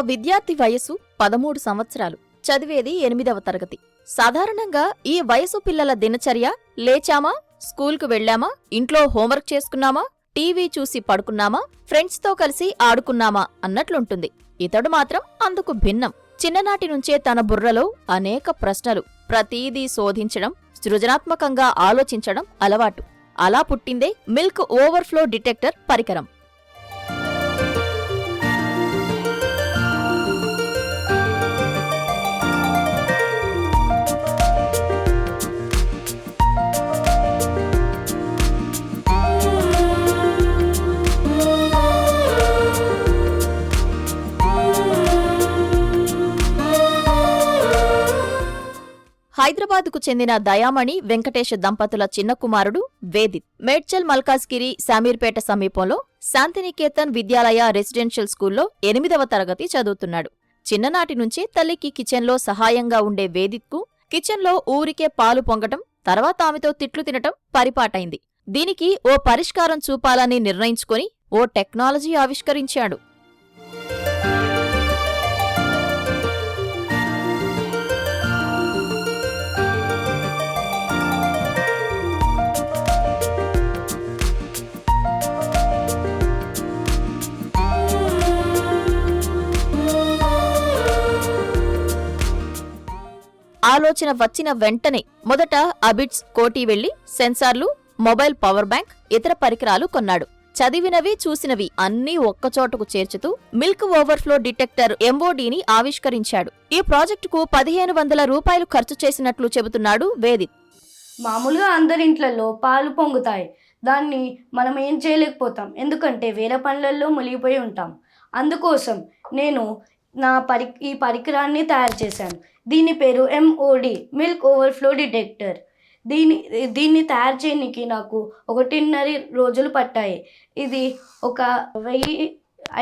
విద్యార్థి వయసు పదమూడు సంవత్సరాలు. చదివేది ఎనిమిదవ తరగతి. సాధారణంగా ఈ వయసు పిల్లల దినచర్య లేచామా? స్కూల్కు వెళ్ళామా? ఇంట్లో హోంవర్క్ చేసుకున్నామా? టీవీ చూసి పడుకున్నామా? ఫ్రెండ్స్తో కలిసి ఆడుకున్నామా? అన్నట్లుంటుంది. ఇతడు మాత్రం అందుకు భిన్నం. చిన్ననాటి నుంచే తన బుర్రలో అనేక ప్రశ్నలు ప్రతీదీ శోధించడం సృజనాత్మకంగా ఆలోచించడం అలవాటు. అలా పుట్టిందే మిల్క్ ఓవర్ఫ్లో డిటెక్టర్ పరికరం. హైదరాబాద్కు చెందిన దయామణి వెంకటేష్ దంపతుల చిన్న కుమారుడు వేదిత్. మేడ్చల్ మల్కాజ్గిరి శామీర్పేట సమీపంలో శాంతినికేతన్ విద్యాలయ రెసిడెన్షియల్ స్కూల్లో ఎనిమిదవ తరగతి చదువుతున్నాడు. చిన్ననాటి నుంచే తల్లికి కిచెన్లో సహాయంగా ఉండే వేదిత్కు కిచెన్లో ఊరికే పాలు పొంగటం తర్వాత ఆమెతో తిట్లు తినటం పరిపాటైంది. దీనికి ఓ పరిష్కారం చూపాలని నిర్ణయించుకొని ఓ టెక్నాలజీ ఆవిష్కరించాడు. ఆలోచన వచ్చిన వెంటనే మొదట అబిట్స్ కోటి వెళ్ళి సెన్సార్లు మొబైల్ పవర్ బ్యాంక్ ఇతర పరికరాలు కొన్నాడు. చదివినవి చూసినవి అన్నీ ఒక్కచోటకు చేర్చుతూ మిల్క్ ఓవర్ఫ్లో డిటెక్టర్ ఎంఓడిని ఆవిష్కరించాడు. ఈ ప్రాజెక్టుకు పదిహేను వందల రూపాయలు ఖర్చు చేసినట్లు చెబుతున్నాడు వేదిత్. మామూలుగా అందరి ఇంట్లలో పాలు పొంగుతాయి. దాన్ని మనం ఏం చేయలేకపోతాం. ఎందుకంటే వేరే పనులలో మునిగిపోయి ఉంటాం. అందుకోసం నేను నా పరి ఈ పరికరాన్ని తయారు చేశాను. దీని పేరు ఎంఓడి మిల్క్ ఓవర్ఫ్లో డిటెక్టర్ దీని దీన్ని తయారు చేయడానికి నాకు ఒకటిన్నర రోజులు పట్టాయి. ఇది ఒక వెయ్యి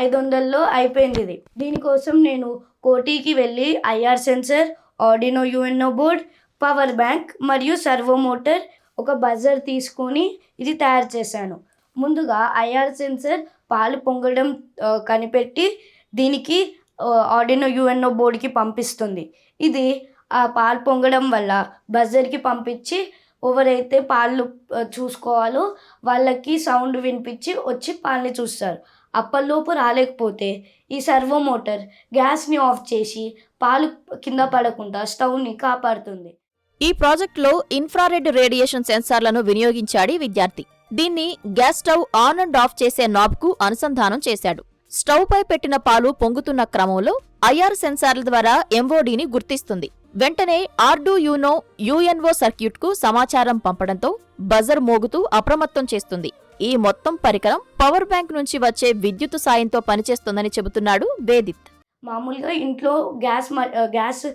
ఐదు వందల్లో అయిపోయింది ఇది. దీనికోసం నేను కోటికి వెళ్ళి I R sensor Arduino U N O board power bank మరియు సర్వో మోటార్ ఒక బజర్ తీసుకొని ఇది తయారు చేశాను. ముందుగా ఐఆర్ సెన్సర్ పాలు పొంగడం కనిపెట్టి దీనికి ఆడినో యుఎన్ఓ బోర్డుకి పంపిస్తుంది. ఇది ఆ పాలు పొంగడం వల్ల బజర్కి పంపించి ఎవరైతే పాలు చూసుకోవాలో వాళ్ళకి సౌండ్ వినిపించి వచ్చి పాలని చూస్తారు. అప్పటిలోపు రాలేకపోతే ఈ సర్వో మోటార్ గ్యాస్ని ఆఫ్ చేసి పాలు కింద పడకుండా స్టవ్ని కాపాడుతుంది. ఈ ప్రాజెక్టులో ఇన్ఫ్రారెడ్ రేడియేషన్ సెన్సార్లను వినియోగించాడు విద్యార్థి. దీన్ని gas stove on and off చేసే నాబ్కు అనుసంధానం చేశాడు. స్టవ్పై పెట్టిన పాలు పొంగుతున్న క్రమంలో ఐఆర్ సెన్సార్ల ద్వారా ఎంఓడీని గుర్తిస్తుంది. వెంటనే ఆర్డూ యూనో యుఎన్ఓ సర్క్యూట్కు సమాచారం పంపడంతో బజర్ మోగుతూ అప్రమత్తం చేస్తుంది. ఈ మొత్తం పరికరం పవర్ బ్యాంక్ నుంచి వచ్చే విద్యుత్ సాయంతో పనిచేస్తుందని చెబుతున్నాడు వేదిత్. మామూలుగా ఇంట్లో గ్యాస్ గ్యాస్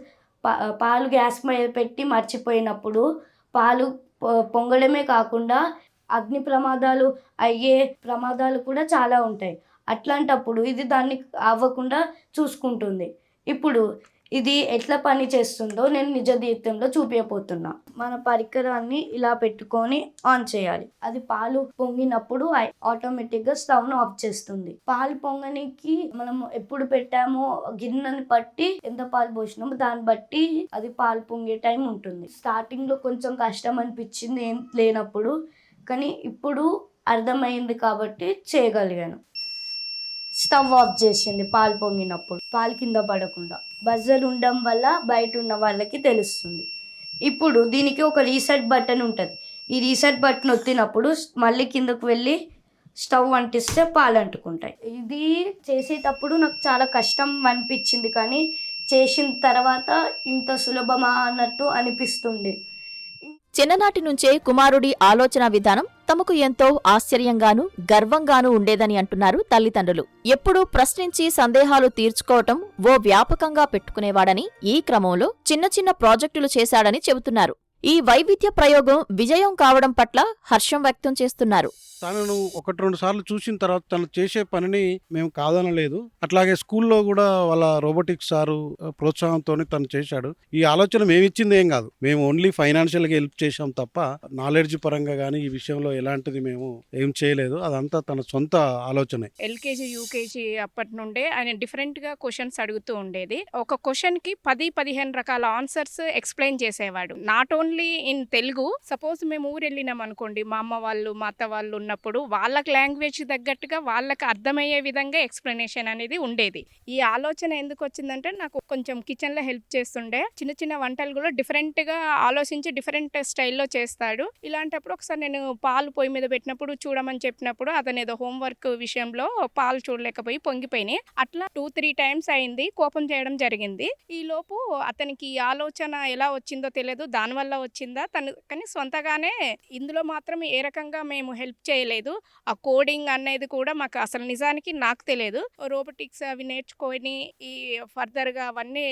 పాలు గ్యాస్ మీద పెట్టి మర్చిపోయినప్పుడు పాలు పొ- పొంగడమే కాకుండా అగ్ని ప్రమాదాలు అయ్యే ప్రమాదాలు కూడా చాలా ఉంటాయి. అట్లాంటప్పుడు ఇది దాన్ని అవ్వకుండా చూసుకుంటుంది. ఇప్పుడు ఇది ఎట్లా పని చేస్తుందో నేను నిజ జీవితంలో చూపించబోతున్నా మన పరికరాన్ని ఇలా పెట్టుకొని ఆన్ చేయాలి. అది పాలు పొంగినప్పుడు ఆటోమేటిక్గా స్టవ్ను ఆఫ్ చేస్తుంది. పాలు పొంగనికి మనం ఎప్పుడు పెట్టామో గిన్నెని బట్టి ఎంత పాలు పోసినామో దాన్ని బట్టి అది పాలు పొంగే టైం ఉంటుంది. స్టార్టింగ్లో కొంచెం కష్టం అనిపించింది ఏం లేనప్పుడు కానీ ఇప్పుడు అర్థమైంది కాబట్టి చేయగలిగాను. స్టవ్ ఆఫ్ చేసింది పాలు పొంగినప్పుడు. పాలు కింద పడకుండా. బజర్ ఉండడం వల్ల బయట ఉన్న వాళ్ళకి తెలుస్తుంది. ఇప్పుడు దీనికి ఒక రీసెట్ బటన్ ఉంటుంది. ఈ రీసెట్ బటన్ ఒత్తినప్పుడు మళ్ళీ కిందకు వెళ్ళి స్టవ్ అంటిస్తే పాలు అంటుకుంటాయి. ఇది చేసేటప్పుడు నాకు చాలా కష్టం అనిపించింది కానీ చేసిన తర్వాత ఇంత సులభమా అన్నట్టు అనిపిస్తుంది. చిన్ననాటి నుంచే కుమారుడి ఆలోచన విధానం తమకు ఎంతో ఆశ్చర్యంగానూ గర్వంగానూ ఉండేదని అంటున్నారు తల్లిదండ్రులు. ఎప్పుడూ ప్రశ్నించి సందేహాలు తీర్చుకోవటం ఓ వ్యాపకంగా పెట్టుకునేవాడని ఈ క్రమంలో చిన్న చిన్న ప్రాజెక్టులు చేశాడని చెబుతున్నారు. ఈ వైవిధ్య ప్రయోగం విజయం కావడం పట్ల హర్షం వ్యక్తం చేస్తున్నారు. తనను ఒకటి రెండు సార్లు చూసిన తర్వాత తను చేసే పనిని మేము కాదనలేదు. అట్లాగే స్కూల్లో కూడా వాళ్ళ రోబోటిక్స్ సారు ప్రోత్సాహంతో తను చేశాడు. ఈ ఆలోచన మేము ఇచ్చింది ఏం కాదు. మేము ఓన్లీ ఫైనాన్షియల్గా హెల్ప్ చేశాం తప్ప నాలెడ్జ్ పరంగా కానీ ఈ విషయంలో ఎలాంటిది మేము ఏం చేయలేదు. అదంతా తన సొంత ఆలోచనే. ఎల్కేజీ యూకేజీ అప్పటి నుండే ఆయన డిఫరెంట్గా క్వశ్చన్స్ అడుగుతూ ఉండేది. ఒక క్వశ్చన్కి పది పదిహేను రకాల ఆన్సర్స్ ఎక్స్ప్లెయిన్ చేసేవాడు. Not only in Telugu. Suppose మేము ఊరు వెళ్ళినాం అనుకోండి మా అమ్మ వాళ్ళు మా అత్త వాళ్ళు ఉన్నప్పుడు వాళ్ళకి లాంగ్వేజ్ తగ్గట్టుగా వాళ్ళకి అర్థమయ్యే విధంగా ఎక్స్ప్లెనేషన్ అనేది ఉండేది. ఈ ఆలోచన ఎందుకు వచ్చిందంటే నాకు కొంచెం కిచెన్లో హెల్ప్ చేస్తుండే. చిన్న చిన్న వంటలు కూడా డిఫరెంట్గా ఆలోచించి డిఫరెంట్ స్టైల్లో చేస్తాడు. ఇలాంటప్పుడు ఒకసారి నేను పాలు పొయ్యి మీద పెట్టినప్పుడు చూడమని చెప్పినప్పుడు అతను ఏదో హోంవర్క్ విషయంలో పాలు చూడలేకపోయి పొంగిపోయినాయి. అట్లా టూ త్రీ టైమ్స్ అయింది కోపం చేయడం జరిగింది. ఈ లోపు అతనికి ఈ ఆలోచన ఎలా వచ్చిందో తెలియదు. దానివల్ల వచ్చిందా? తను కానీ సొంతగానే ఇందులో మాత్రం ఏ రకంగా మేము హెల్ప్ చేయలేదు. ఆ కోడింగ్ అనేది కూడా మాకు అసలు నిజానికి నాకు తెలియదు. రోబోటిక్స్ అవి నేర్చుకొని ఈ ఫర్దర్గా అవన్నీ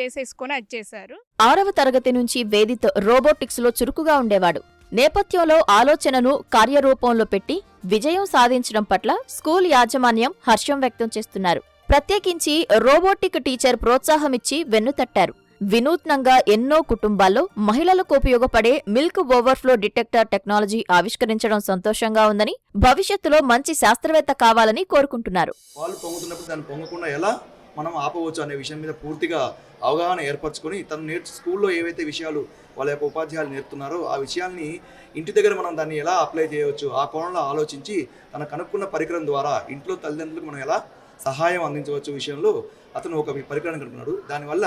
చేసేసుకొని అది చేశారు. ఆరవ తరగతి నుంచి వేదిత్ రోబోటిక్స్లో చురుకుగా ఉండేవాడు. నేపథ్యంలో ఆలోచనను కార్యరూపంలో పెట్టి విజయం సాధించడం పట్ల స్కూల్ యాజమాన్యం హర్షం వ్యక్తం చేస్తున్నారు. ప్రత్యేకించి రోబోటిక్ టీచర్ ప్రోత్సాహమిచ్చి వెన్నుతట్టారు. వినూత్నంగా ఎన్నో కుటుంబాల్లో మహిళలకు ఉపయోగపడే మిల్క్ ఓవర్ఫ్లో డిటెక్టర్ టెక్నాలజీ ఆవిష్కరించడం సంతోషంగా ఉందని భవిష్యత్తులో మంచి శాస్త్రవేత్త కావాలని కోరుకుంటున్నారు. పాలు పొంగుతున్నప్పుడు దాన్ని పొంగకుండా ఎలా మనం ఆపవచ్చు అనే విషయం మీద పూర్తిగా అవగాహన ఏర్పరచుకొని తను నేర్చు స్కూల్లో ఏవైతే విషయాలు వాళ్ళ యొక్క ఉపాధ్యాయులు నేర్పుతున్నారో ఆ విషయాల్ని ఇంటి దగ్గర మనం దాన్ని ఎలా అప్లై చేయవచ్చు ఆ కోణంలో ఆలోచించి తన కనుక్కున్న పరికరం ద్వారా ఇంట్లో తల్లిదండ్రులకు మనం ఎలా సహాయం అందించవచ్చు విషయంలో అతను ఒక పరికరాన్ని కనుక్కున్నాడు. దానివల్ల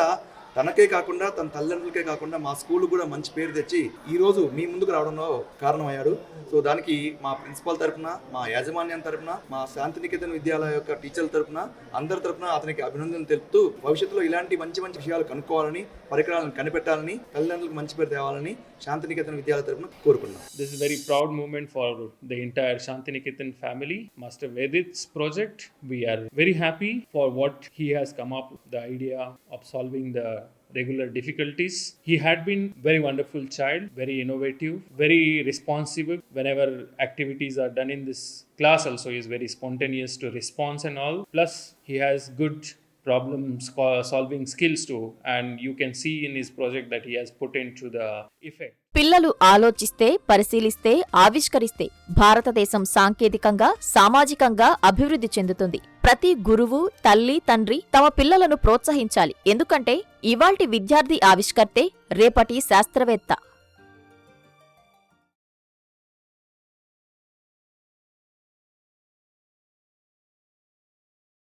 తనకే కాకుండా తన తల్లిదండ్రులకే కాకుండా మా స్కూల్ కూడా మంచి పేరు తెచ్చి ఈ రోజు మీ ముందుకు రావడంలో కారణమయ్యాడు సో దానికి మా ప్రిన్సిపాల్ తరఫున మా యాజమాన్యం తరపున మా శాంతినికేతన్ విద్యాలయ యొక్క టీచర్ల తరపున అందరి తరపున అతనికి అభినందనలు తెలుపుతూ భవిష్యత్తులో ఇలాంటి మంచి మంచి విషయాలు కనుక్కోవాలని పరికరాలను కనిపెట్టాలని తల్లిదండ్రులకు మంచి పేరు తేవాలని శాంతినికేతన్ విద్యాలయ తరపున కోరుకున్నాం this very proud moment for the for Shantiniketan family master family. Master project project. We are very happy for what he has come up with, the idea of solving the regular difficulties. He had been very wonderful child, very innovative, very responsive. Whenever activities are done in this class, also he is very spontaneous to response and all. Plus, he has good problem solving skills too, and you can see in his project that he has put into the effect. పిల్లలు ఆలోచిస్తే పరిశీలిస్తే ఆవిష్కరిస్తే భారతదేశం సాంకేతికంగా సామాజికంగా అభివృద్ధి చెందుతుంది. ప్రతి గురువు తల్లి తండ్రి తమ పిల్లలను ప్రోత్సహించాలి. ఎందుకంటే ఇవాల్టి విద్యార్థి ఆవిష్కర్తే రేపటి శాస్త్రవేత్త.